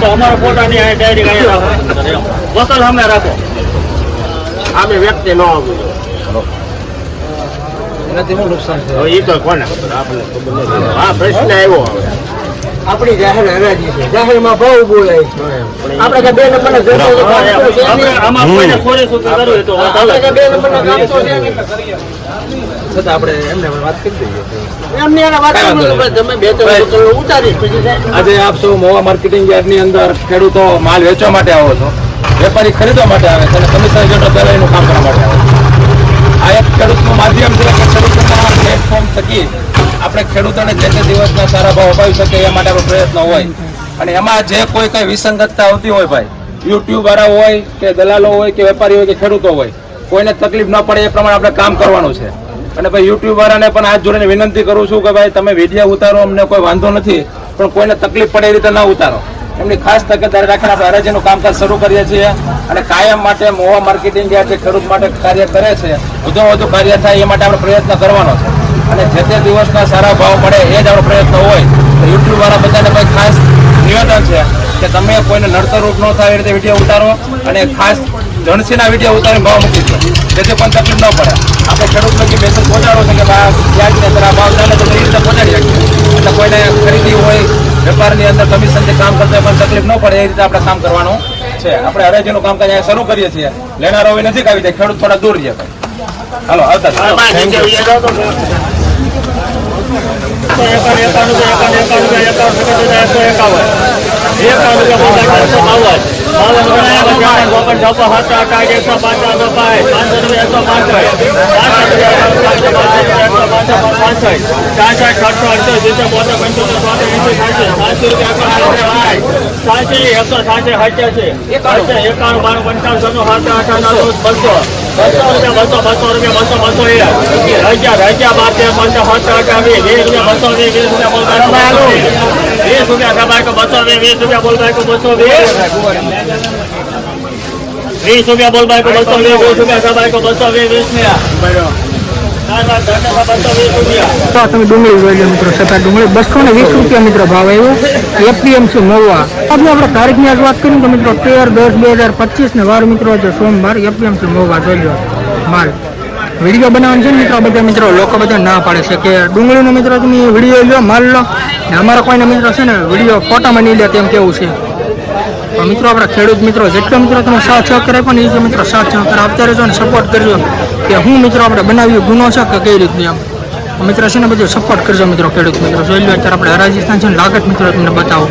તો અમારા પોતાની આ ડાયરી અહીંયા રાખો વકલ સામે રાખો. આમે વ્યક્તિ ન આવવું એનાથી શું નુકસાન છે? એ તો કોને? ખબર આપણને ખબર નથી. આ પ્રશ્ન આવ્યો હવે. આપણી જાહેર હરાજી છે. જાહેરમાં બહુ બોલાય છે. આપણે કે બે. આમાં કોઈને કરવું તો આપણે કામ તો નહીં. છતાં આપણે એમને પણ વાત કરી દઈએ. એમની વાત કાંઈ વાંધો કરવું તમે બે ત્રણ ઉતારી આજે આપ સૌ મોવા માર્કેટિંગ યાર્ડની અંદર ખેડૂતો માલ વેચવા માટે આવો છો. વેપારી ખરીદવા માટે આવે છે અને કમિશન જેટલો પહેલા એનું કામ કરવા માટે આવે છે. આ એક ખેડૂતનું માધ્યમ છે કે ખેડૂતોના પ્લેટફોર્મ થકી આપણે ખેડૂતોને જે તે દિવસના સારા ભાવ અપાવી શકીએ એ માટે આપણો પ્રયત્ન હોય. અને એમાં જે કોઈ કઈ વિસંગતતા આવતી હોય ભાઈ યુટ્યુબ વાળા હોય કે દલાલો હોય કે વેપારી હોય કે ખેડૂતો હોય કોઈને તકલીફ ન પડે એ પ્રમાણે આપણે કામ કરવાનું છે. અને ભાઈ યુટ્યુબ વાળાને પણ હાથ જોડીને વિનંતી કરું છું કે ભાઈ તમે વીડિયો ઉતારો, અમને કોઈ વાંધો નથી, પણ કોઈને તકલીફ પડે એ રીતે ન ઉતારો. એમની ખાસ તકેદારી રાખીને આપણે હરાજીનું કામકાજ શરૂ કરીએ છીએ અને કાયમ માટે મોવા માર્કેટિંગ જે ખેડૂત માટે કાર્ય કરે છે, વધુમાં વધુ કાર્ય થાય એ માટે આપણે પ્રયત્ન કરવાનો છે. અને જે તે દિવસના સારા ભાવ મળે એ જ આપણો પ્રયત્ન હોય, તો યુટ્યુબ વાળા બધાને કોઈ ખાસ નિવેદન છે કે તમે કોઈને નડતરરૂપ ન થાય એ રીતે વીડિયો ઉતારો અને ખાસ જણસીના વીડિયો ઉતારીને ભાવ મૂકી દો જેથી પણ તકલીફ ન પડે આપણે ખેડૂત લગી મેસેજ પહોંચાડો છે કે વ્યાજની અંદર આ ભાવ ચાલે તો એ રીતે પહોંચાડી શકીએ એટલે કોઈને ખરીદી હોય વેપારની અંદર કમિશનથી કામ કરતા પણ તકલીફ ન પડે એ રીતે આપણે કામ કરવાનું છે આપણે હરાજીનું કામકાજ અહીંયા શરૂ કરીએ છીએ લેનારો હોય નજીક આવી જાય ખેડૂત થોડા દૂર રહે હાલો આવતા એકાવન બાવન. બાવન છપ્પન, સત્તર, અઠ્ઠાવન, એકસો પચાસ, રૂપિયા, એકસો પાંસઠ. સાસઠ, સત્તર, અડસઠ, સિત્તેર, બોતેર, પંચોતેર, છોતેર, એંસી, સાતસી. સાતસી રૂપિયા. સાતસી, એકસો સાતસી. અઠ્યાસી, એકાણું, બાણું, પંચાવન, છન્નું, સાતસો, અઠ્ઠાવન, બસો. બસો રૂપિયા, બસો, બસો રૂપિયા, બસો, બસો. હજાર, હજાર, બાર, તેર, પંદર, સત્તર, અઢાર, વીસ, રૂપિયા, બસો વીસ, વીસ રૂપિયા, વીસ. રૂપિયા, સબાઈ કો બસો વીસ, રૂપિયા, બોલ ભાઈ, કો બસો વીસ. વીસ રૂપિયા, બોલ બાઈકો બસો વીસ, વીસ રૂપિયા, સબાઈ બસો વીસ, વીસ આ. ના, ના, બસો વીસ રૂપિયા. તમે ડુંગળી જોઈ લો મિત્રો ડુંગળી. બસો ને વીસ રૂપિયા મિત્રો ભાવ આવ્યો. એપીએમસી મહુવા આજે આપણે તારીખની આજ વાત કરીએ તો મિત્રો તેર દસ બે હજાર પચીસ ને વાર મિત્રો છે સોમવાર એપીએમસી મહુવા જોઈ લો. માલ. વીડિયો બનાવવાનું છે ને મિત્રો બધા મિત્રો લોકો બધા ના પાડે છે કે ડુંગળીનો મિત્રો તમે વીડિયો લો માલ લો. ને અમારા કોઈના મિત્રો છે ને વીડિયો ફોટામાં નહીં લે તેમ કેવું છે? મિત્રો, આપણા ખેડૂત મિત્રો, જેટલો મિત્રો તમે સાથ સહકાર પણ એ મિત્રો સાથ સહકાર આપતા રહેજો અને સપોર્ટ કરજો. કે હું મિત્રો આપણે બનાવ્યું ગુનો છે કે કઈ રીતની આમ? મિત્રો, છે ને બધું સપોર્ટ કરજો મિત્રો ખેડૂત મિત્રો. જોઈ લો, અત્યારે આપણે રાજસ્થાન છે ને લાગત મિત્રો તમને બતાવો.